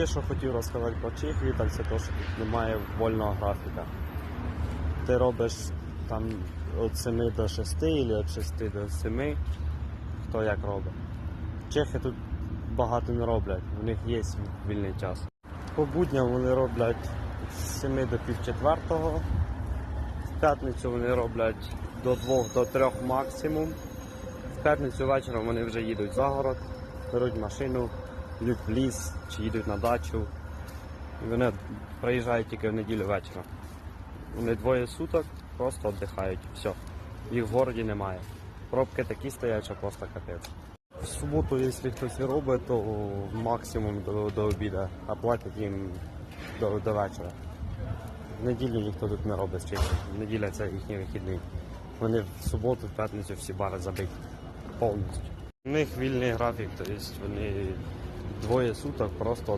Ще що хотів розказати про Чехію, так це те, що тут немає вольного графіка. Ти робиш там від 7 до 6 або від 6 до 7, хто як робить. Чехи тут багато не роблять, у них є вільний час. По будням вони роблять з 7 до пів четвертого. В п'ятницю вони роблять до 2 до 3 максимум. В п'ятницю вечором вони вже їдуть за город, беруть машину, йдуть в ліс чи їдуть на дачу. І вони приїжджають тільки в неділю вечором. Вони двоє суток просто віддихають. Все. Їх в городі немає. Пробки такі стоять, що просто капець. В суботу, якщо хтось і робить, то максимум до, до обіду, а платять їм до, до вечора. В неділю ніхто тут не робить чим. Неділя це їхній вихідний. Вони в суботу, в п'ятницю всі бари забиті повністю. У них вільний графік, тобто вони двоє суток просто